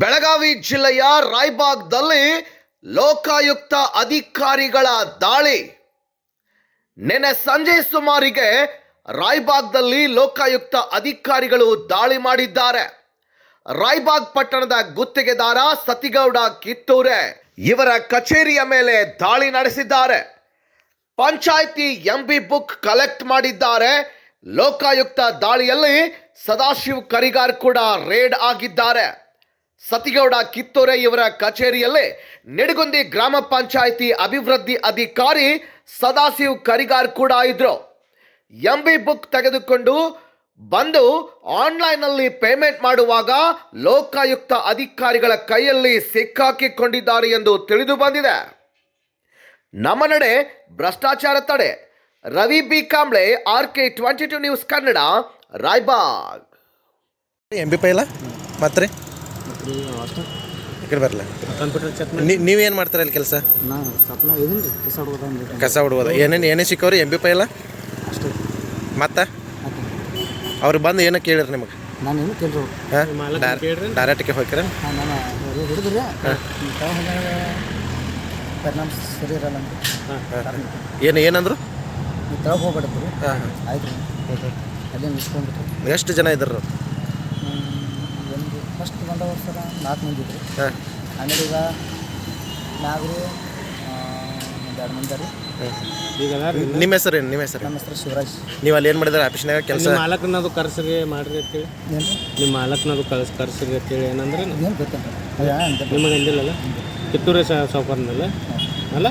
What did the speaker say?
ಬೆಳಗಾವಿ ಜಿಲ್ಲೆಯ ರಾಯ್ಬಾಗ್ದಲ್ಲಿ ಲೋಕಾಯುಕ್ತ ಅಧಿಕಾರಿಗಳ ದಾಳಿ. ನಿನ್ನೆ ಸಂಜೆ ಸುಮಾರಿಗೆ ರಾಯ್ಬಾಗ್ದಲ್ಲಿ ಲೋಕಾಯುಕ್ತ ಅಧಿಕಾರಿಗಳು ದಾಳಿ ಮಾಡಿದ್ದಾರೆ. ರಾಯ್ಬಾಗ್ ಪಟ್ಟಣದ ಗುತ್ತಿಗೆದಾರ ಸತಿಗೌಡ ಕಿತ್ತೂರೆ ಇವರ ಕಚೇರಿಯ ಮೇಲೆ ದಾಳಿ ನಡೆಸಿದ್ದಾರೆ. ಪಂಚಾಯಿತಿ ಎಂಬಿ ಬುಕ್ ಕಲೆಕ್ಟ್ ಮಾಡಿದ್ದಾರೆ. ಲೋಕಾಯುಕ್ತ ದಾಳಿಯಲ್ಲಿ ಸದಾಶಿವ್ ಕರಿಗಾರ್ ಕೂಡ ರೇಡ್ ಆಗಿದ್ದಾರೆ. ಸತಿಗೌಡ ಕಿತ್ತೋರೆ ಇವರ ಕಚೇರಿಯಲ್ಲೇ ನಿಡಗುಂದಿ ಗ್ರಾಮ ಪಂಚಾಯಿತಿ ಅಭಿವೃದ್ಧಿ ಅಧಿಕಾರಿ ಸದಾಶಿವ್ ಕರಿಗಾರ್ ಕೂಡ ಇದ್ರು. ಎಂಬಿ ಬುಕ್ ತೆಗೆದುಕೊಂಡು ಬಂದು ಆನ್ಲೈನ್ನಲ್ಲಿ ಪೇಮೆಂಟ್ ಮಾಡುವಾಗ ಲೋಕಾಯುಕ್ತ ಅಧಿಕಾರಿಗಳ ಕೈಯಲ್ಲಿ ಸಿಕ್ಕಾಕಿಕೊಂಡಿದ್ದಾರೆ ಎಂದು ತಿಳಿದು ಬಂದಿದೆ. ನಮ್ಮ ನಡೆ ಭ್ರಷ್ಟಾಚಾರ ತಡೆ. Ravi B. Kamble, R K twenty two news Kannada, Raibag. M B ಪೈಲ? ಮತ್ತೆ? ಅಷ್ಟೇ ಈ ಕಡೆ ಬರಲ್ಲ ಕಂಪ್ಯೂಟರ್ ಚೆಕ್ ನೀವೇನು ಮಾಡ್ತೀರ ಇಲ್ಲಿ ಕೆಲಸ? ನಾ ಸಪ್ಲ ಇದೀನಿ ರೀ ಕಸ ಹುಡುಗೋದು ಕಸ ಹುಡುಗೋದು ಏನೇನು ಏನೇ ಸಿಕ್ಕವ್ರಿ? ಎಂ ಬಿ ಪೈ ಅಷ್ಟೇ. ಮತ್ತೆ? ಅವ್ರು ಬಂದು ಏನೋ ಕೇಳಿರಿ ನಿಮಗೆ. ನಾನು ಏನು ಹಾಂ? ಡೈರೆಕ್ಟ್ಗೆ ಹೋಗ್ರ ಹಾಂ ನಾನು ಹಿಡಿದ್ರಿ. ಪರಿಣಾಮ ಸರಿ ಇರಲ್ಲ ಏನು ಏನಂದ್ರು? ನೀವು ತೆಳಗೆ ಹೋಗ್ಬೇಡ್ರಿ. ಹಾಂ ಆಯ್ತು ಅಲ್ಲೇ ಎಷ್ಟು ಜನ ಇದ್ರು ಒಂದು ಫಸ್ಟ್ ಬಂದವರು ಸರ ನಾಲ್ಕು ಮಂದಿ ಇದ್ರಿ. ಹಾಂ. ಆಮೇಲೆ ಈಗ ನಾಗರು ಒಂದು ಎರಡು ಮಂದಿ ರೀ ಈಗ ನಿಮ್ಮ ಹೆಸರು ಏನು ನಿಮ್ಮ ಹೆಸರು ನಮ್ಮ ಹೆಸರು ಶಿವರಾಜ್. ನೀವು ಅಲ್ಲಿ ಏನು ಮಾಡಿದ್ರೆ? ಆಫೀಸ್ನಾಗ ಕೆಲಸ? ನಿಮ್ಮ ಕರೆಸ್ರಿ ಕರ್ಸ್ರಿ ಮಾಡ್ರಿ ಅಂತೇಳಿ. ಏನು? ನಿಮ್ಮ ಮಾಲಕನದು ಕಳ್ಸಿ ಕರ್ಸ್ರಿ ಅಂತೇಳಿ ಏನಂದ್ರೆ ಏನು ಅಂತ ನಿಮಗೆ ಅಂದಿಲ್ಲಲ್ಲ? ಕಿತ್ತೂರೇ ಸಾವುಕಾರನಲ್ಲ ಅಲ್ಲ?